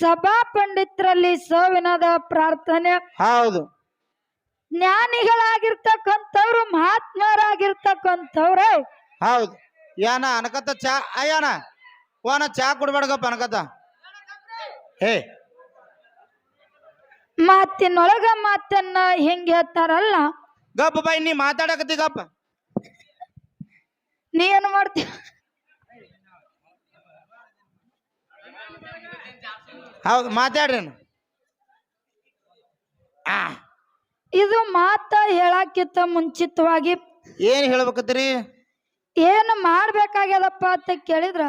ಸಭಾ ಪಂಡಿತರಲ್ಲಿ ಸಾವಿನದ ಪ್ರಾರ್ಥನೆ. ಹೌದು. ಜ್ಞಾನಿಗಳಾಗಿರ್ತಕ್ಕಂಥವ್ರು ಮಹಾತ್ಮರಾಗಿರ್ತಕ್ಕಂಥವ್ರೆ. ಹೌದು. ಯಾನ ಅನಕತ್ತ ಚಾ ಅಯ್ಯಾನ ಓನ ಚಾ ಕುಡ್ಬೇಡಗಪ್ಪ ಅನಕತ್ತ. ಹೇ. ಮಾತಿನೊಳಗ ಮಾತನ್ನ ಹೆಂಗ ಹೇಳ್ತಾರಲ್ಲ. ಗಪ್ಪ ಬಾಯಿ ನೀ ಮಾತಾಡಕತ್ತಿ ಗಪ್ಪ. ನೀ ಏನ್ ಮಾಡ್ತೀಯ ಹೌದು ಮಾತಾಡ್ರಿ ಆ. ಇದು ಮಾತ ಹೇಳಕ್ಕಿಂತ ಮುಂಚಿತವಾಗಿ ಏನ್ ಹೇಳ್ಬೇಕ್ರಿ ಏನು ಮಾಡ್ಬೇಕಾಗ್ಯದಪ್ಪ ಅಂತ ಕೇಳಿದ್ರ?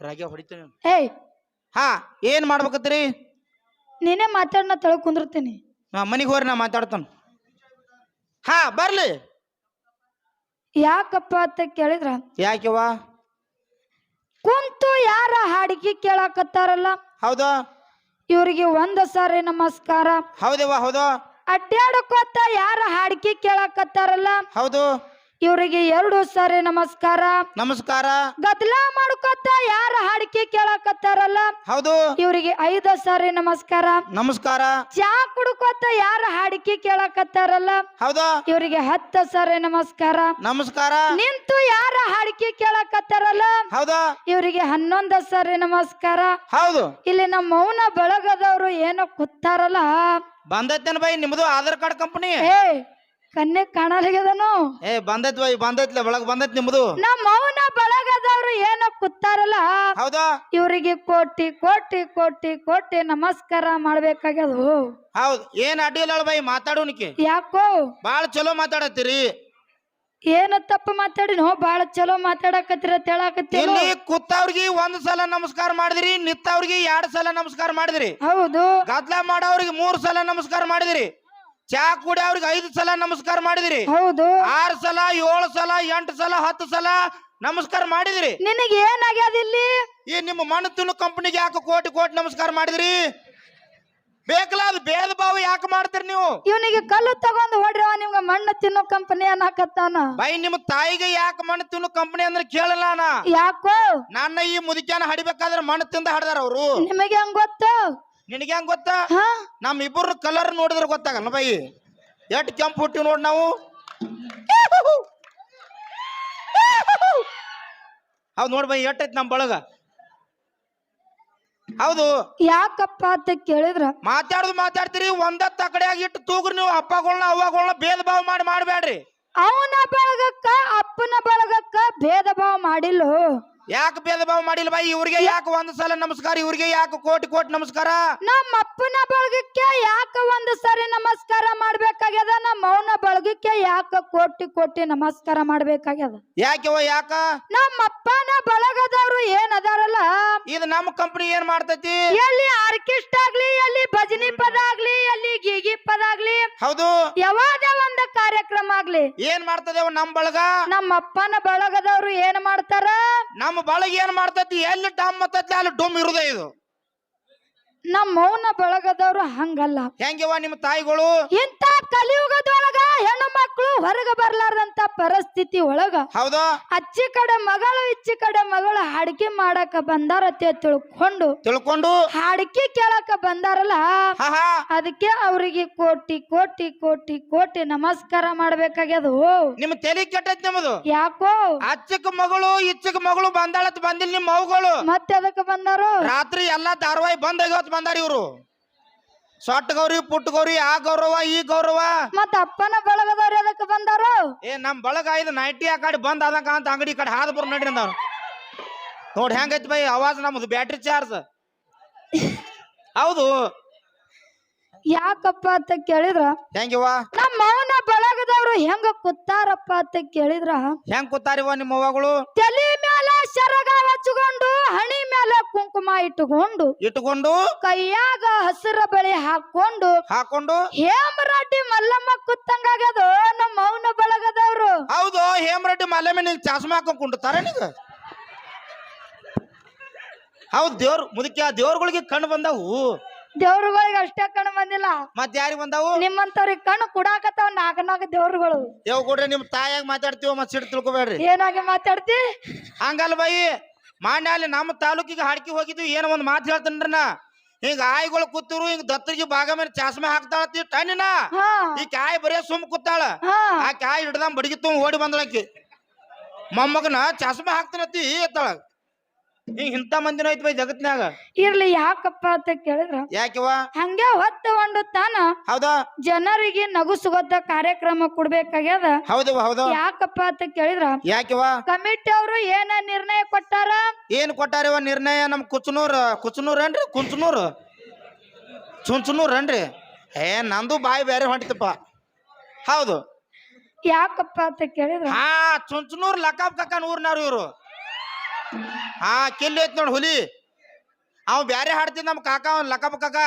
ರಾಗ್ಯ ಹೊಡಿತೀನಿ. ಏಯ್. ಹಾ ಏನ್ ಮಾಡ್ಬೇಕ್ರಿ ನೀನೇ ಮಾತಾಡ್ನ ತಳ ಕುಂದಿರ್ತೀನಿ. ನಾ ಮನಿಗೆ ಹೋರಿ ನಾ ಮಾತಾಡ್ತಾನ. ಹಾ ಬರ್ಲಿ. ಯಾಕಪ್ಪ ಅಂತ ಕೇಳಿದ್ರ? ಯಾಕೆವ್ವ ಕುಂತು ಯಾರ ಹಾಡಿಗೆ ಕೇಳಾಕತ್ತಾರಲ್ಲ? ಹೌದು. ಇವರಿಗೆ ಒಂದ ಸಾರಿ ನಮಸ್ಕಾರ. ಹೌದವ್ವ ಹೌದು. ಅಡ್ಡಾಡಕೋತ ಯಾರ ಹಾಡಿಗೆ ಕೇಳಾಕತ್ತಾರಲ್ಲ? ಹೌದು. ಇವ್ರಿಗೆ ಎರಡು ಸಾರಿ ನಮಸ್ಕಾರ. ನಮಸ್ಕಾರ. ಗದ್ಲಾ ಮಾಡ್ಕೊತ ಯಾರ ಹಾಡಿಕೆ ಕೇಳಕತ್ತಾರಲ್ಲ? ಹೌದು. ಇವರಿಗೆ ಐದ ಸಾರಿ ನಮಸ್ಕಾರ. ನಮಸ್ಕಾರ. ಚಾ ಕುಡ್ಕೋತ ಯಾರ ಹಾಡಿಕೆ ಕೇಳಕತ್ತಾರಲ್ಲ? ಹೌದು. ಇವರಿಗೆ ಹತ್ತ ಸಾರಿ ನಮಸ್ಕಾರ. ನಮಸ್ಕಾರ. ನಿಂತು ಯಾರ ಹಾಡಿಕೆ ಕೇಳಕತ್ತಾರಲ್ಲ? ಹೌದು. ಇವರಿಗೆ ಹನ್ನೊಂದ ಸಾರಿ ನಮಸ್ಕಾರ. ಹೌದು. ಇಲ್ಲಿ ನಮ್ಮ ಮೌನ ಬಳಗದವರು ಏನೋ ಕೂತಾರಲ್ಲ? ಬಂದೈತೇನ ಬೈ ನಿಮ್ದು ಆಧಾರ್ ಕಾರ್ಡ್ ಕಂಪನಿ? ಏ ಕನ್ನೆ ಕಾಣಲಾಗ್ಯದನು ಏ ಬಂದೈತ್ ಬೈ ಬಂದೈತ್ಲೆ ಒಳಗ್ ಬಂದೈತ್ ನಿಮ್ದು. ನಮ್ಮ ಮೌನ ಬಳಗದವ್ರು ಏನು ಕುತ್ತಾರಲ್ಲ ಹೌದಾ? ಇವರಿಗೆ ಕೋಟಿ ಕೋಟಿ ಕೋಟಿ ಕೋಟಿ ನಮಸ್ಕಾರ ಮಾಡ್ಬೇಕಾಗ್ಯದು. ಹೌದು ಏನ್ ಅಡ್ಡಿಲ್ಲ ಬೈ ಮಾತಾಡೋನಿಕೆ ಯಾಕೋ? ಬಾಳ ಚಲೋ ಮಾತಾಡತ್ತೀರಿ. ಏನ ಮಾತಾಡಿ ಮಾತಾಡಿನೋ? ಬಾಳ ಚಲೋ ಮಾತಾಡಕತ್ತಿರ ಹೇಳಾಕತ್ತೀರ ಇಲ್ಲಿ ಕೂತವ್ರಿಗೆ ಒಂದ್ ಸಲ ನಮಸ್ಕಾರ ಮಾಡಿದ್ರಿ ನಿತ್ತವ್ರಿಗೆ ಎರಡ್ ಸಲ ನಮಸ್ಕಾರ ಮಾಡಿದ್ರಿ. ಹೌದು. ಗದ್ಲ ಮಾಡೋರಿಗೆ ಮೂರ್ ಸಲ ನಮಸ್ಕಾರ ಮಾಡಿದ್ರಿ. ಚಾ ಕುಡಿಯವ್ರಿಗೆ ಐದು ಸಲ ನಮಸ್ಕಾರ ಮಾಡಿದಿರಿ. ಹೌದು. ಆರ್ ಸಲ ಏಳು ಸಲ ಎಂಟು ಸಲ ಹತ್ತು ಸಲ ನಮಸ್ಕಾರ ಮಾಡಿದ್ರಿ. ನಿನಗೆ ಏನಾಗ್ಯದ ಇಲ್ಲಿ? ಈ ನಿಮ್ಮ ಮಣ್ಣು ತಿನ್ನು ಕಂಪನಿಗೆ ಯಾಕೆ ಕೋಟಿ ಕೋಟಿ ನಮಸ್ಕಾರ ಮಾಡಿದ್ರಿ? ಬೇಕಲ್ಲ ಅದು ಭೇದ ಭಾವ ಯಾಕೆ ಮಾಡ್ತೀರಿ ನೀವು? ಇವನಿಗೆ ಕಲ್ಲು ತಗೊಂಡು ಹೊಡ್ರವ ನಿಮ್ಗೆ ಮಣ್ಣು ತಿನ್ನೋ ಕಂಪನಿ ಅನ್ನಕತ್ತಾನ ಬೈ ನಿಮ್ಮ ತಾಯಿಗೆ ಯಾಕೆ ಮಣ್ಣು ತಿನ್ನು ಕಂಪನಿ ಅಂದ್ರೆ ಕೇಳಲ್ಲ ನಾ ಯಾಕೋ? ನನ್ನ ಈ ಮುದುಕ್ಯಾನ ಹಡಿಬೇಕಾದ್ರೆ ಮಣ್ಣು ತಿಂದ ಹಡ್ದಾರ ಅವರು. ನಿಮಗೆ ಹಂಗ ಗೊತ್ತು? ನಿನಗೆ ಹೆಂಗ್ ಗೊತ್ತಾ? ಹಾ? ನಮ್ ಇಬ್ಬರು ಕಲರ್ ನೋಡಿದ್ರೆ ಗೊತ್ತಾಗಲ್ಲ ಬೈ. ಎಟ್ ಕೆಂಪು ಹುಟ್ಟಿ ನೋಡ್ ನಾವು? ಹೌದು ನೋಡ್ ಬೈ ಎಟ್ಟೈತ್ ನಮ್ ಬಳಗ? ಹೌದು. ಯಾಕಪ್ಪ ಅಂತ ಕೇಳಿದ್ರ? ಮಾತಾಡುದು ಮಾತಾಡ್ತೀರಿ ಒಂದತ್ತ ಕಡೆ ಇಟ್ಟು ತೂಗ್ರಿ ನೀವು ಅಪ್ಪಗಳನ್ನ ಅವ್ವಗಳನ್ನ ಭೇದ ಭಾವ ಮಾಡಿ ಮಾಡ್ಬೇಡ್ರಿ ಅವನ ಬಳಗಕ್ಕ ಅಪ್ಪನ ಬಳಗಕ್ಕ ಭೇದ ಭಾವ ಮಾಡಿಲ್ಲೋ? ಯಾಕೆ ಭೇದ ಭಾವ ಮಾಡಿಲ್ಲ ಬಾಯಿ ಇವ್ರಿಗೆ ಯಾಕೆ ಒಂದ್ ಸಲ ನಮಸ್ಕಾರ? ಇವ್ರಿಗೆ ಯಾಕೆ ಕೋಟಿ ಕೋಟಿ ನಮಸ್ಕಾರ? ನಮ್ಮ ಅಪ್ಪನ ಬಳಗಕ್ಕೆ ಯಾಕ ಒಂದ್ ಸರಿ ನಮಸ್ಕಾರ ಮಾಡ್ಬೇಕಾಗ್ಯದ? ನಮ್ಮ ಮೌನ ಬಳಗಕ್ಕೆ ಯಾಕ ಕೋಟಿ ಕೋಟಿ ನಮಸ್ಕಾರ ಮಾಡ್ಬೇಕಾಗ್ಯದ? ಯಾಕೆ ಯಾಕ? ನಮ್ಮ ಅಪ್ಪನ ಬಳಗದವ್ರು ಏನ್ ಅದಾರಲ್ಲ ಇದು ನಮ್ಮ ಕಂಪನಿ ಏನ್ ಮಾಡ್ತೈತಿ? ಎಲ್ಲಿ ಆರ್ಕೆಸ್ಟ್ ಆಗ್ಲಿ ಎಲ್ಲಿ ಭಜನಿ ಪದ ಆಗ್ಲಿ ಎಲ್ಲಿ ಗೀಗಿ ಪದ ಆಗ್ಲಿ ಹೌದು. ಯಾವಾಗ ಒಂದು ಕಾರ್ಯಕ್ರಮ ಆಗ್ಲಿ. ಏನ್ ಮಾಡ್ತದೆ ನಮ್ ಬಳಗ? ನಮ್ಮ ಅಪ್ಪನ ಬಳಗದವ್ರು ಏನ್ ಮಾಡ್ತಾರ? ನಮ್ಮ ಬಳಗ ಏನ್ ಮಾಡ್ತತಿ? ಎಲ್ಲಿ ಡಮ್ ಮತ್ತೈತಿ ಅಲ್ಲಿ ಡೊಮ್ ಇರುದೇ ಇದು. ನಮ್ಮ ಮೌನ ಬಳಗದವ್ರು ಹಂಗಲ್ಲ. ಹೆಂಗಿವ ನಿಮ್ಮ ತಾಯಿಗಳು? ಇಂತ ಕಲಿಯುಗದೊಳಗ ಹೆಣ್ಣು ಮಕ್ಕಳು ಹೊರಗೆ ಬರ್ಲಾರ್ದಂತ ಪರಿಸ್ಥಿತಿ ಒಳಗ ಹೌದು. ಅಚ್ಚಿ ಕಡೆ ಮಗಳು ಇಚ್ಚಿ ಕಡೆ ಮಗಳು ಹಾಡಿಕೆ ಮಾಡಕ ಬಂದಾರ ತಿಳ್ಕೊಂಡು ತಿಳ್ಕೊಂಡು. ಹಾಡಿಕೆ ಕೇಳಕ ಬಂದಾರಲ್ಲ ಅದಕ್ಕೆ ಅವರಿಗೆ ಕೋಟಿ ಕೋಟಿ ಕೋಟಿ ಕೋಟಿ ನಮಸ್ಕಾರ ಮಾಡ್ಬೇಕಾಗ್ಯದು. ನಿಮ್ ತಲೆ ಕೆಟ್ಟೈತಿ ನಿಮ್ಮದು. ಯಾಕೋ? ಅಚ್ಚಕ್ ಮಗಳು ಇಚ್ಚಕ್ ಮಗಳು ಬಂದಾಳತ್ ಬಂದಿಲ್ಲ ನಿಮ್ಮ ಮಗಳು ಮತ್ತೆ ಅದಕ್ಕೆ ಬಂದಾರು? ರಾತ್ರಿ ಎಲ್ಲಾ ಧಾರವಾಹಿ ಬಂದ್ ಬಂದಾರ ಇವ್ರು. ಸೊಟ್ಟ ಗೌರಿ ಪುಟ್ಟ ಗೌರಿ ಆ ಗೌರವ ಈ ಗೌರವ? ಮತ್ತ ಅಪ್ಪನ ಬಳಗದವ್ರು ಅದಕ್ಕೆ ಬಂದಾರ? ಏ ನಮ್ ಬಳಗ ಇದು ನೈಟಿ ಆ ಕಡೆ ಬಂದ್ ಅಂತ ಅಂಗಡಿ ಕಡೆ ಹಾದ್ ಬರ್ ನಡಿ ಅಂದವ್ರು. ನೋಡಿ ಹೆಂಗೈತಿ ಬೈ ಅವಾಜ್ ನಮ್ದು ಬ್ಯಾಟ್ರಿ ಚಾರ್ಜ್. ಹೌದು. ಯಾಕಪ್ಪ ಅಂತ ಕೇಳಿದ್ರ? ಹೆಂಗಿವ ನಮ್ಮ ಮೌನ ಬಳಗದವ್ರು ಹೆಂಗ ಕುತ್ತಾರಪ್ಪ ಅಂತ ಕೇಳಿದ್ರ? ಹೆಂಗ್ ಕೂತಾರಿವ ನಿಮ್ಮ ಅವ್ವಗಳು? ತಲೆ ಮ್ಯಾಲ ಶರಗ ಹಚ್ಚು ಕುಂಕುಮ ಇಟ್ಟುಕೊಂಡು ಇಟ್ಕೊಂಡು ಕೈಯಾಗ ಹಸಿರ ಬಳಿ ಹಾಕೊಂಡು ಹಾಕೊಂಡು ಹೇಮರಾಟಿ ಮಲ್ಲಮ್ಮ ಕುತ್ತಂಗಾಗದು ನಮ್ಮ ಮೌನ ಬಳಗದವ್ರು. ಹೌದು ಹೇಮರೆಡ್ಡಿ ಮಲ್ಲಮ್ಮ ನಿಂಗೆ ಚಸ್ಮಾ ಹಾಕೊಂಡ್ ಕುಂಡ್ತಾರ ನೀಗ ಹೌದು ದೇವ್ರ ಆ ದೇವ್ರಗಳಿಗೆ ಕಣ್ಣು ಬಂದವು. ದೇವ್ರುಗಳಿಗೆ ಅಷ್ಟೇ ಕಣ್ಣು ಬಂದಿಲ್ಲ. ಮತ್ ಯಾರಿಗ್ ಬಂದವು? ನಿಮ್ಮಂತವ್ರಿಗೆ ಕಣ್ಣು ಕುಡಾಕತ್ತಾವ ನಾಲ್ಕ ನಾಲ್ಕು ದೇವ್ರುಗಳು. ದೇವ್ ಕೊಡ್ರಿ ನಿಮ್ ತಾಯಾಗ ಮಾತಾಡ್ತೀವ ಮತ್ ಸಿಟ್ಟು ತಿಳ್ಕೊಬೇಡ್ರಿ. ಏನಾಗಿ ಮಾತಾಡ್ತಿ? ಹಂಗಲ್ ಬೈ. ಮಾನ್ಯ ಅಲ್ಲಿ ನಮ್ಮ ತಾಲೂಕಿಗೆ ಹಾಡ್ಕಿ ಹೋಗಿದ್ವಿ ಏನೋ ಒಂದ್ ಮಾತು ಹೇಳ್ತೇನ್ರಿ ನಾ. ಹಿಂಗ ಆಯಿಗಳು ಕೂತಿರು ಹಿಂಗ ದತ್ತರಿಗೆ ಭಾಗ ಮೇಲೆ ಚಾಸ್ಮೆ ಹಾಕ್ತಾಳ ಟನ್ನಿನ ಈ ಕಾಯಿ ಬರೇ ಸುಮ್ ಕೂತಾಳ. ಆ ಕಾಯಿ ಹಿಡ್ದಂಗ್ ಬಡಗಿ ತುಂಬ ಓಡಿ ಬಂದಳಕಿ. ಮೊಮ್ಮಗನ ಚಾಸ್ಮೆ ಹಾಕ್ತಾನತಿ ಎತ್ತಾಳ. ಹಿಂಗ ಇಂಥ ಮಂದಿನ ಐತ್ ಬೈ ಜಗತ್ನಾಗ ಇರ್ಲಿ ಯಾಕಪ್ಪ ಅಂತ ಕೇಳಿದ್ರ? ಯಾಕಿವ ಹಂಗೆ ಹೊತ್ತ ಒಂದು ತಾನ ಹೌದಾ? ಜನರಿಗೆ ನಗು ಸುಗತ ಕಾರ್ಯಕ್ರಮ ಕೊಡ್ಬೇಕಾಗ್ಯದ? ಹೌದು ಹೌದು. ಯಾಕಪ್ಪ ಅಂತ ಕೇಳಿದ್ರ? ಯಾಕಿವ ಕಮಿಟಿ ಅವರು ಏನ ನಿರ್ಣಯ ಕೊಟ್ಟಾರ? ಏನ್ ಕೊಟ್ಟಾರಿವ ನಿರ್ಣಯ? ನಮ್ ಕುಚನೂರ್ ಕುಚನೂರ್ ಏನ್ರಿ? ಕುಂಚನೂರ್? ಚುಂಚನೂರ್ ಏನ್ರಿ? ಏ ನಂದು ಬಾಯಿ ಬೇರೆ ಹೊಂಟಿತಪ್ಪ. ಹೌದು. ಯಾಕಪ್ಪ ಅಂತ ಕೇಳಿದ್ರ? ಹಾ ಚುಂಚನೂರ್ ಲಕ್ಕ ಕಕ್ಕ ಊರ್ನವ್ರು ಇವ್ರು. ಹಾ ಕಿಲ್ಲಿ ಐತ್ ನೋಡ್ ಹುಲಿ. ಅವ್ ಬ್ಯಾರೆ ಹಾಡ್ತೀನಿ ನಮ್ ಕಾಕ ಅವ್ನ್ ಲಕಬ ಕಾಕ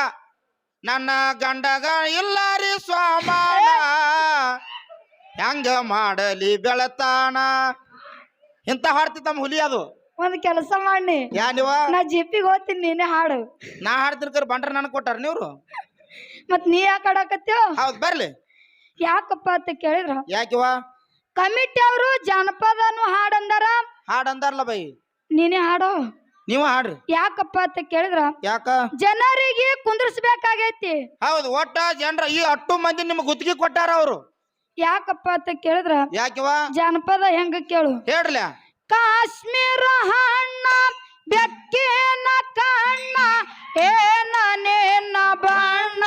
ನನ್ನ ಗಂಡಗ ಇಲ್ಲ ರೀ ಸ್ವಾಮಾನ ಹೆಂಗ ಮಾಡಲಿ ಬೆಳತಾನ ಇಂತ ಹಾಡ್ತಿದ್ದ ನಮ್ಮ ಹುಲಿ ಅದು. ಒಂದ್ ಕೆಲಸ ಮಾಡಿ ಯಾ ನೀವ? ನಾ ಜಿಪ್ಪಿಗೆ ಹೋಗ್ತೀನಿ ನೀನೆ ಹಾಡು. ನಾ ಹಾಡ್ತಿರ್ಕರ್ ಬಂಡ್ರ ನನ್ ಕೊಟ್ಟಾರ ನೀವ್ರು? ಮತ್ ನೀ ಯಾಕೆ ಹಾಡಕತ್ತೀವ ಹೌದ್ ಬರ್ಲಿ. ಯಾಕಪ್ಪ ಅಂತ ಕೇಳಿದ್ರ? ಯಾಕಿವ ಕಮಿಟಿ ಅವರು ಜಾನಪದನು ಹಾಡಂದಾರ. ಹಾಡಂದಾರಲ್ಲ ಬೈ. ನೀನೇ ಹಾಡೋ? ನೀವು ಹಾಡ್ರಿ. ಯಾಕಪ್ಪ ಅಂತ ಕೇಳಿದ್ರ? ಯಾಕ? ಜನರಿಗೆ ಕುಂದ್ರಸ್ಬೇಕಾಗೈತಿ. ಹೌದು ಒಟ್ಟ ಜನರ ಈ ಅಟ್ಟು ಮಂದಿ ನಿಮ್ಗೆ ಗುತ್ತಿಗೆ ಕೊಟ್ಟಾರ ಅವರು. ಯಾಕಪ್ಪ ಅಂತ ಕೇಳಿದ್ರ? ಯಾಕಿವ ಜಾನಪದ ಹೆಂಗ ಕೇಳು. ಹೇಳ್ರಲ್ಲ ಕಾಶ್ಮೀರ ಹಣ್ಣ ಬೆಕ್ಕಿನ ಕಣ್ಣ ಏನ ನಿನ್ನ ಬಣ್ಣ.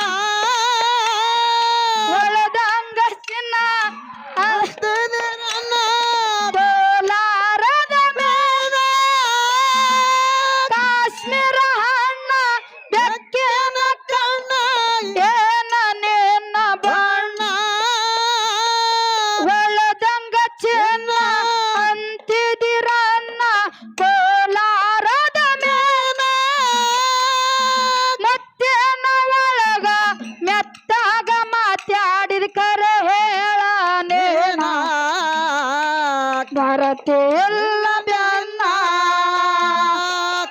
ಬರತಿಲ್ಲ ಬೆನ್ನ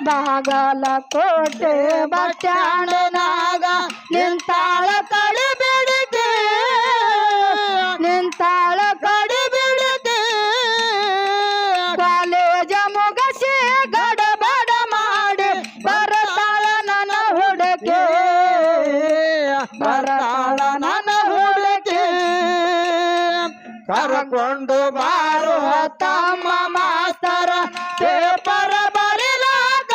ಬಾಗಲಕೋಟೆ ಬಟ್ಟಾಣನಾಗ ನಿಂತಾಳ ಕಡಿ ಕರ್ಕೊಂಡು ಬಾರು ತಮ್ಮ ಮಾಸ್ತರ, ಪೇಪರ ಬರಿಲಾಕ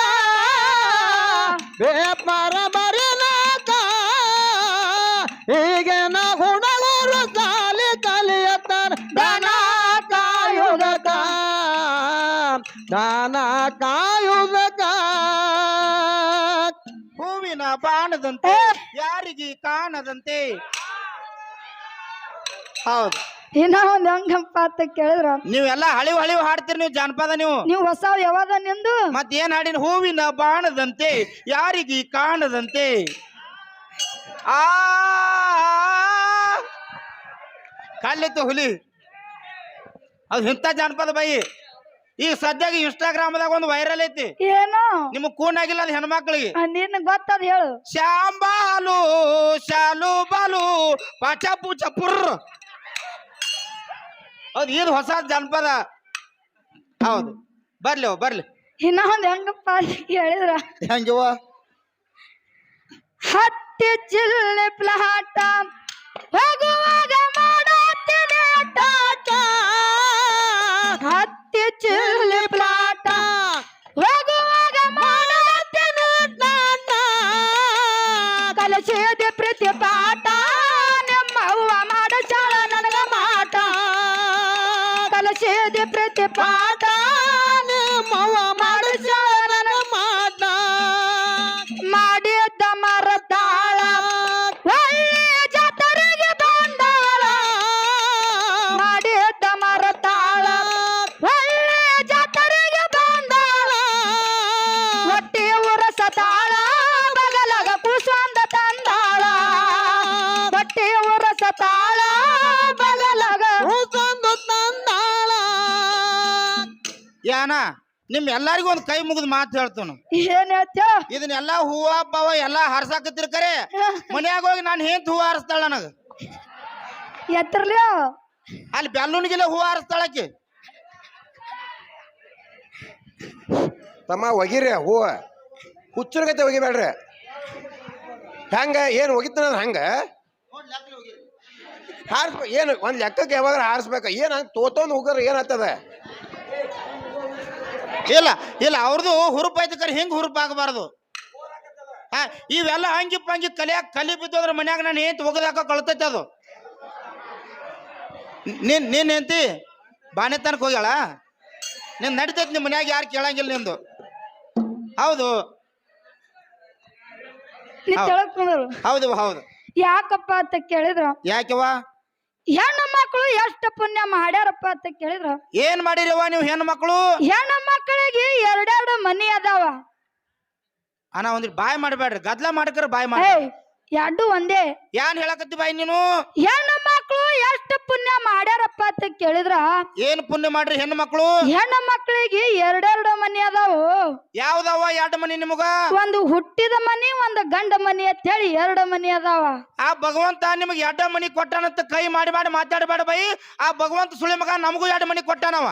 ಪೇಪರ್ ಬರಿಲಾಕ ಈಗಿನ ಹುಡುಗರು ಸಾಲಿ ಕಲಿಯತ್ತಾರ ದನ ಕಾಯುವುದಕ್ಕ ದನ ಕಾಯುವುದಕ್ಕ ಹೂವಿನ ಬಾಣದಂತೆ, ಯಾರಿಗೆ ಕಾಣದಂತೆ? ಹೌದು. ಇನ್ನ ಒಂದ್ ಹೆಂಗಪ್ಪ ಅಂತ ಕೇಳಿದ್ರ. ನೀವೆಲ್ಲ ಹಳಿವ್ ಹಳಿವ್ ಹಾಡ್ತೀರಿ ನೀವು ಜಾನಪದ ನೀವು? ನೀವು ಹೊಸ ಯಾವಾಗ ನಿಂದು? ಮತ್ ಏನ್ ಹಾಡಿನ? ಹೂವಿನ ಬಾಣದಂತೆ ಯಾರಿಗೆ ಕಾಣದಂತೆ. ಆ ಕಲ್ಲಿತ್ತು ಹುಲಿ. ಅದು ಇಂಥ ಜಾನಪದ ಬಾಯಿ. ಈಗ ಸದ್ಯಾಗ ಇನ್ಸ್ಟಾಗ್ರಾಮ್ದಾಗ ಒಂದು ವೈರಲ್ ಐತಿ. ಏನು? ನಿಮಗ್ ಕೂನ್ ಆಗಿಲ್ಲ ಅದು ಹೆಣ್ಮಕ್ಳಿಗೆ. ನಿನ್ ಗೊತ್ತದ ಹೇಳು. ಶ್ಯಾಂಬಾಲು ಶಾಲು ಬಾಲು ಪಚಪು ಚಪುರ್ ಪುರ್ ಹೌದು ಇದು ಹೊಸ ಜನಪದ. ಹೌದು. ಬರ್ಲಿ ಅವ್ ಬರ್ಲಿ. ಇನ್ನ ಒಂದ್ ಹೆಂಗಪ್ಪ ಹೇಳಿದ್ರ? ಹೆಂಗಿವ ಹತ್ತಿ ಜಿಲ್ಲೆ ಪ್ಲಾಟ ಹೋಗುವಾಗ ಟಾಟ ಹತ್ತಿ ಜಿಲ್ಲೆ ಮಾಡಿದ್ದ ಮರತಾಳ. ಒಳ್ಳೆ ಜಾತರೆಗೆ ಬಂದಾಳ. ಹೊಟ್ಟಿ ಉರಸತಾಳ ಬಗಲಗ ಕುಸಂದ ತಂದಾಳ. ಹೊಟ್ಟಿ ಉರಸತಾಳ ಬಗಲಗ ಕುಸಂದ ತಂದಾಳ. ಯಾನ ನಿಮ್ ಎಲ್ಲಾರಿಗೂ ಒಂದ್ ಕೈ ಮುಗಿದ್ ಮಾತು ಹೇಳ್ತಾನು ಏನ್ ಹೇಳ್ತೇವ ಇದನ್ನೆಲ್ಲ ಹೂವ ಪವ ಎಲ್ಲಾ ಹರ್ಸಾಕತ್ತಿರ್ಕರೆ ಮನ್ಯಾಗ ಹೋಗಿ ನಾನು ಹೇಂತ ಹೂವ ಹರಿಸ್ತಾಳ ನನಗ. ಎತ್ತರ್ಲಿ ಅಲ್ಲಿ ಬೆಲ್ಲುನಿಗಿಲ್ಲ ಹೂವು ಹಾರಿಸ್ತಾಳಕ್ಕೆ. ತಮ್ಮ ಒಗಿರಿ ಹೂವ. ಹುಚ್ಚರ್ಗತೆ ಒಗಿಬೇಡ್ರಿ. ಹೆಂಗ ಏನು ಒಗಿತಾನ ಹಂಗ? ಹಾರಿಸ್ಬ ಏನು ಒಂದು ಲೆಕ್ಕಕ್ಕೆ ಯಾವಾಗ ಹಾರಿಸ್ಬೇಕು? ಏನು ಹಂಗೆ ತೋತೊಂದು ಹೋಗ್ರ ಏನಾಗ್ತದ? ಇಲ್ಲ ಇಲ್ಲ ಅವ್ರದ್ದು ಹುರುಪ್ ಐತಿ ಕರೆ ಹಿಂಗೆ ಹುರುಪ್ ಆಗಬಾರ್ದು ಹಾ ಇವೆಲ್ಲ ಹಂಗಿ ಪಂಗಿ ಕಲಿಯಾಕ ಕಲಿ ಬಿದ್ದೋದ್ರ ಮನ್ಯಾಗ ನಾನು ಏನು ಒಗದಾಕ ಕಳ್ತೈತೆ ಅದು. ನೀನ್ ನೀನ್ ಬಾಣೆ ತನಕ ಹೋಗ್ಯಾಳ? ನೀನ್ ನಡಿತೈತಿ ನಿಮ್ಮ ಮನ್ಯಾಗ ಯಾರು ಕೇಳಂಗಿಲ್ಲ ನಿಂದು. ಹೌದು. ನೀ ಹೌದ್. ಹೌದು ಹೌದು. ಯಾಕಪ್ಪ ಅಂತ ಕೇಳಿದ್ರು? ಯಾಕೆವ ಹೆಣ್ಣು ಮಕ್ಕಳು ಎಷ್ಟು ಪುಣ್ಯ ಮಾಡ್ಯಾರಪ್ಪ ಅಂತ ಕೇಳಿದ್ರು? ಏನ್ ಮಾಡಿರಿವ ನೀವು ಹೆಣ್ಣು ಮಕ್ಕಳು? ಹೆಣ್ಣು ಮಕ್ಕಳಿಗೆ ಎರಡೆರಡು ಮನಿ ಅದಾವ. ಅಣ್ಣ ಒಂದ್ ಬಾಯ್ ಮಾಡಬೇಡ್ರಿ. ಗದ್ಲ ಮಾಡ್ಕರ ಬಾಯ್ ಮಾಡಿ ಏಯ್ ಎರಡು ಒಂದೇ. ಏನ್ ಹೇಳಕತ್ತಿ ಬಾಯ್ ನೀನು? ಹೆಣ್ಣು ಮಕ್ಕಳು ಎಷ್ಟು ಪುಣ್ಯ ಮಾಡ್ಯಾರಪ್ಪ ಅಂತ ಕೇಳಿದ್ರ ಏನ್ ಪುಣ್ಯ ಮಾಡ್ರಿ ಹೆಣ್ಣು ಮಕ್ಕಳು? ಹೆಣ್ಣು ಮಕ್ಕಳಿಗೆ ಎರಡೆರಡು ಮನಿ ಅದಾವು. ಯಾವ್ದವ ಎರಡು ಮನಿ ನಿಮಗ? ಒಂದು ಹುಟ್ಟಿದ ಮನಿ ಒಂದು ಗಂಡ ಮನಿ ಅಂತ ಹೇಳಿ ಎರಡು ಮನಿ ಅದಾವ. ಆ ಭಗವಂತ ನಿಮಗೆ ಎರಡ ಮನಿ ಕೊಟ್ಟಾನಂತ ಕೈ ಮಾಡಿ ಮಾಡಿ ಮಾತಾಡಬೇಡ ಬೈ. ಆ ಭಗವಂತ ಸುಳಿ ಮಗ ನಮಗೂ ಎರಡು ಮನಿ ಕೊಟ್ಟಾನವ.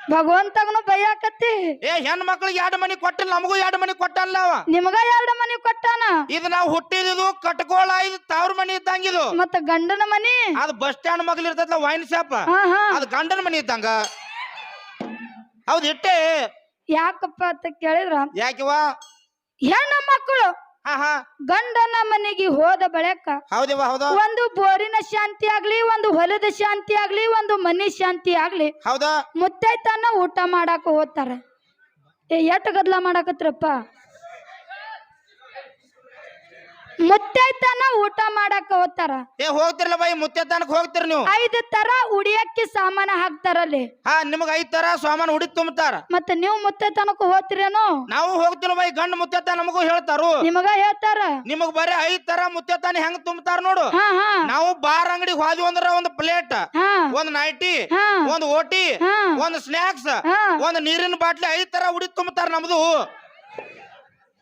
ಭಗವಂತಗನು ಬೈಯಾಕತ್ತಿ. ಏ ಹೆಣ್ ಮಕ್ಳಿಗೆ ಎರಡು ಮನಿ ಕೊಟ್ಟಿಲ್ಲ ನಮಗೂ ಎರಡು ಮನಿ ಕೊಟ್ಟಲ್ಲ ಅವ. ನಿಮಗ ಎರಡು ಮನಿ ಕೊಟ್ಟಾನ? ಇದು ನಾವು ಹುಟ್ಟಿದ್ದು ಕಟ್ಕೋಳ ಇದು ತಾವ್ರ ಮನಿ ಇದ್ದಂಗಿದು ಮತ್ತ ಗಂಡನ ಮನಿ? ಅದು ಬಸ್ ಸ್ಟ್ಯಾಂಡ್ ಮಗ್ಲ ಇರ್ತೈತಲ್ಲ ವೈನ್ ಶಾಪ್. ಹಾ ಹಾ. ಅದು ಗಂಡನ ಮನಿ ಇದ್ದಂಗ. ಹೌದು ಇಟ್ಟೆ. ಯಾಕಪ್ಪ ಅಂತ ಕೇಳಿದ್ರ? ಯಾಕಿವ ಹೆಣ್ಣ ಮಕ್ಕಳು ಗಂಡನ ಮನೆಗೆ ಹೋದ ಬಳಿಕ ಹೌದು ಒಂದು ಬೋರಿನ ಶಾಂತಿ ಆಗ್ಲಿ ಒಂದು ಹೊಲದ ಶಾಂತಿ ಆಗ್ಲಿ ಒಂದು ಮನಿ ಶಾಂತಿ ಆಗ್ಲಿ ಹೌದಾ. ಮುತ್ತೈತನ ಊಟ ಮಾಡಾಕ ಹೋಗ್ತಾರ. ಏ ಎಟ್ ಗದ್ಲ ಮಾಡಾಕತ್ರಪ್ಪ ಮುತ್ತೈತನ ಊಟ ಮಾಡಾಕ ಹೋಗ್ತಾರ. ಏ ಹೋಗ್ತಿರಲ್ಲ ಬೈ ಮುತ್ತೆತನಕ್ ಹೋಗ್ತಿರ ನೀವು. ಐದು ತರ ಉಡಿಯಕ್ಕೆ ಸಾಮಾನ ಹಾಕ್ತಾರಲ್ಲಿ. ಹಾ ನಿಮಗ ಐದ್ ತರ ಸಾಮಾನು ಹುಡಿ ತುಂಬತಾರ. ಮತ್ತ ನೀವು ಮುತ್ತೈತನಕ್ ಹೋಗ್ತಿರೇನು? ನಾವು ಹೋಗ್ತಿಲ್ಲ ಬೈ ಗಂಡ ಮುತ್ತೆತ ನಮಗೂ ಹೇಳ್ತಾರು. ನಿಮಗ ಹೇಳ್ತಾರ? ನಿಮಗ್ ಬರೀ ಐದ್ ತರ ಮುತ್ತೈತನ ಹೆಂಗ್ ತುಂಬತಾರ ನೋಡು. ಹಾ ಹಾ. ನಾವು ಬಾರ್ ಅಂಗಡಿ ಹೋದ್ವಿ ಅಂದ್ರ ಒಂದ್ ಪ್ಲೇಟ್ ಹಾ. ಒಂದ್ ನೈಟಿ ಹಾ. ಒಂದ್ ಓಟಿ ಹಾ. ಒಂದ್ ಸ್ನಾಕ್ಸ್ ಹಾ. ಒಂದ್ ನೀರಿನ ಬಾಟ್ಲಿ ಐದ್ ತರ ಉಡಿ ತುಂಬತಾರ ನಮ್ದು.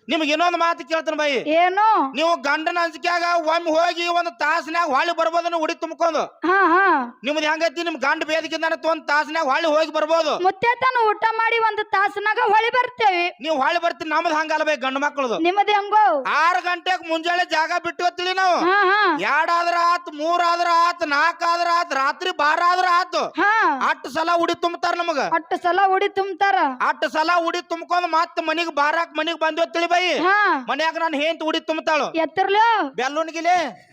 ನಿಮ್ಗೆ ಇನ್ನೊಂದು ಮಾತು ಕೇಳ್ತಾನ ಬಾಯಿ. ಏನು? ನೀವು ಗಂಡನ ಅಂಜಿಕ್ಯಾಗ ಒಮ್ಮೆ ಹೋಗಿ ಒಂದು ತಾಸಿನ್ಯಾಗ ಹೊಳ್ಳಿ ಬರ್ಬೋದನ್ನ ಉಡಿ ತುಂಬ್ಕೊಂಡು. ಹಾ ಹಾ. ನಿಮ್ದು ಹೆಂಗೈತಿ? ನಿಮ್ ಗಂಡ ಬೇದಿಕಿಂದ ಒಂದ್ ತಾಸಿನ್ಯಾಗ ಹೊಳ್ಳಿ ಹೋಗಿ ಬರ್ಬೋದು. ಮುತ್ತೈತನ ಊಟ ಮಾಡಿ ಒಂದು ತಾಸನಾಗ ಹೊಳಿ ಬರ್ತೇವೆ. ನೀವು ಹೊಳ್ಳಿ ಬರ್ತೀರಿ ನಮ್ದು ಹಂಗಲ್ಲ ಬೈ ಗಂಡ ಮಕ್ಕಳದು ನಿಮ್ಮದು ಹೆಂಗೋ? ಆರು ಗಂಟೆಗೆ ಮುಂಜಾನೆ ಜಾಗ ಬಿಟ್ಟು ಹೋಗ್ತೀವಿ ನಾವು. ಹಾ ಹಾ. ಎರಡಾದ್ರ ಆತ್ ಮೂರಾದ್ರ ಆತ್ ನಾಲ್ಕಾದ್ರ ಆತ್ ರಾತ್ರಿ ಬಾರ ಆದ್ರ ಆತು. ಹಾ. ಅಟ್ಟು ಸಲ ಉಡಿ ತುಂಬತಾರ ನಮಗ. ಅಟ್ಟು ಸಲ ಉಡಿ ತುಂಬ್ತಾರ. ಅಟ್ಟು ಸಲ ಉಡಿ ತುಂಬಕೊಂಡ್ ಮತ್ತೆ ಮನಿಗ್ ಬಾರಾಕ್ ಮನಿಗ್ ಬಂದ್ವಿ ತಿಳಿ ಹಾ. ಮನ್ಯಾಗ ನಾನು ಹೇಂತ ಉಡಿ ತುಂಬತಾಳು. ಎತ್ತರ್ಲೋ. ಬೆಲ್ಲುಣಿಗಿಲೆ.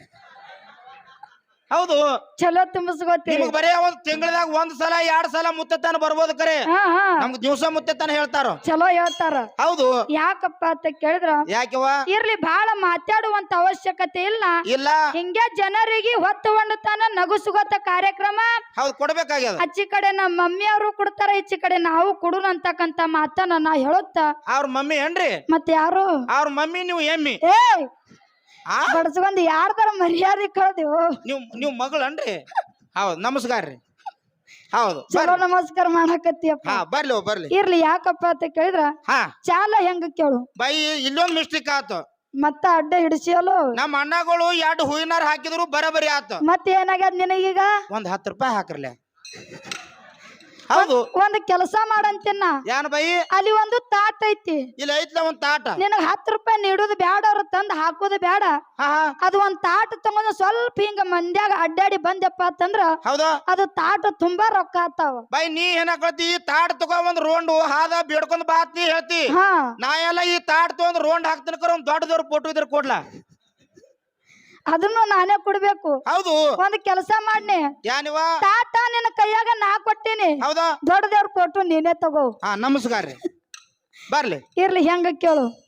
ಹೌದು. ಚಲೋ ತುಂಬಿಸ್ಕೋತೀರಿ. ನಿಮಗ್ ಬರೇ ಒಂದ್ ತಿಂಗಳದಾಗ ಒಂದ್ ಸಲ ಎರಡ್ ಸಲ ಮುತ್ತತನ ಬರ್ಬೋದು ಕರೆ. ಹಾ ಹಾ. ನಮ್ಗ್ ದಿವ್ಸ ಮುತ್ತತ್ತಾನ ಹೇಳ್ತಾರ. ಚಲೋ ಹೇಳ್ತಾರ. ಹೌದು. ಯಾಕಪ್ಪ ಅಂತ ಕೇಳಿದ್ರ? ಯಾಕೆವ ಇರ್ಲಿ ಬಹಳ ಮಾತಾಡುವಂತ ಅವಶ್ಯಕತೆ ಇಲ್ಲ. ಇಲ್ಲ. ಹಿಂಗೆ ಜನರಿಗೆ ಹೊತ್ತು ಹೊಂಡತನ ನಗುಸುಗೋತ ಕಾರ್ಯಕ್ರಮ. ಹೌದು ಕೊಡ್ಬೇಕಾಗ್ಯದ. ಅಚ್ಚಿ ಕಡೆ ನಮ್ಮ ಮಮ್ಮಿ ಅವರು ಕೊಡ್ತಾರ ಈಚಿ ಕಡೆ ನಾವು ಕೊಡುನ ಅಂತಕ್ಕಂತ ಮಾತನ್ನ ನಾ ಹೇಳುತ್ತ. ಅವ್ರ ಮಮ್ಮಿ ಏನ್ರಿ? ಮತ್ ಯಾರು ಅವ್ರ ಮಮ್ಮಿ ನೀವು ಎಮ್ಮಿ. ಏ ಆ? ಬಡ್ಸ್ಕೊಂಡ್ ತರ ಮರ್ಯಾದೆ ಕಳ್ದೇವು ನೀವು ನೀವು ಮಗಳನ್ರಿ? ಹೌದು ನಮಸ್ಕಾರ ರೀ ಹೌದು ಚಲೋ ಬರ್ರಿ. ನಮಸ್ಕಾರ ಮಾಡಕತ್ತಿಯಪ್ಪ. ಹಾ ಬರ್ಲಿ ಓ, ಬರ್ಲಿ. ಇರ್ಲಿ ಯಾಕಪ್ಪ ಅಂತ ಕೇಳಿದ್ರ? ಹಾ. ಚಾಲ ಹೆಂಗ ಕೇಳು? ಬೈ ಇಲ್ಲೊಂದ್ ಮಿಸ್ಟೇಕ್ ಆತು. ಮತ್ತ ಅಡ್ಡ ಹಿಡಿಸಿಯಲು? ನಮ್ಮ ಅಣ್ಣಗಳು ಎರಡು ಹೂವಿನಾರ ಹಾಕಿದ್ರು ಬರಬರಿ ಆತು. ಮತ್ತೆ ಏನಾಗ್ಯದ ನಿನಗೀಗ? ಒಂದ್ ಹತ್ತು ರೂಪಾಯಿ ಹಾಕ್ರಲ್ಲ ಹೌದು. ಒಂದ್ ಕೆಲಸ ಮಾಡಂತಿನ ಏನ್ ಬೈ ಅಲ್ಲಿ ಒಂದು ತಾಟ್ ಐತಿ. ಇಲ್ಲ ಐತ್ಲ ಒಂದ್ ತಾಟ. ನಿನಗ್ ಹತ್ತು ರೂಪಾಯಿ ನೀಡೋದು ಬ್ಯಾಡ ಅವ್ರ ತಂದ್ ಹಾಕೋದು ಬ್ಯಾಡ. ಹಾ ಹಾ. ಅದು ಒಂದ್ ತಾಟ್ ತಗೊಂಡ್ ಸ್ವಲ್ಪ ಹಿಂಗ ಮಂದ್ಯಾಗ ಅಡ್ಡಾಡಿ ಬಂದಪ್ಪ ಅಂತಂದ್ರ ಹೌದಾ. ಅದು ತಾಟ ತುಂಬಾ ರೊಕ್ಕ ಆತಾವ. ಬೈ ನೀ ಏನ್ ಹಾಕೊಳ್ತಿ ಈ ತಾಟ್ ತಗೋ ಒಂದ್ ರೋಂಡು ಹಾದ ಬಿಡ್ಕೊಂಡ್ ಬಾತ್ ನೀ ಹೇಳ್ತಿ. ಹಾ. ನಾ ಎಲ್ಲ ಈ ತಾಟ್ ತಗೊಂಡ್ ರೋಂಡ್ ಹಾಕ್ತಿನ ಕರ ಒಂದ್ ದೊಡ್ಡದವ್ರ ಫೋಟೋ ಇದ್ರ ಕೊಡ್ಲಾ? ಅದನ್ನು ನಾನೇ ಕೊಡ್ಬೇಕು. ಹೌದು. ಒಂದ್ ಕೆಲಸ ಮಾಡ್ನಿ. ಯಾನಿವ ತಾತ ನಿನ್ನ ಕೈಯಾಗ ನಾ ಕೊಟ್ಟಿನಿ. ಹೌದಾ? ದೊಡ್ಡದೇವ್ರ ಕೊಟ್ಟು ನೀನೇ ತಗೋ. ಹಾ ನಮಸ್ಕಾರ ರೀ. ಬರ್ಲಿ. ಇರ್ಲಿ ಹೆಂಗ ಕೇಳು.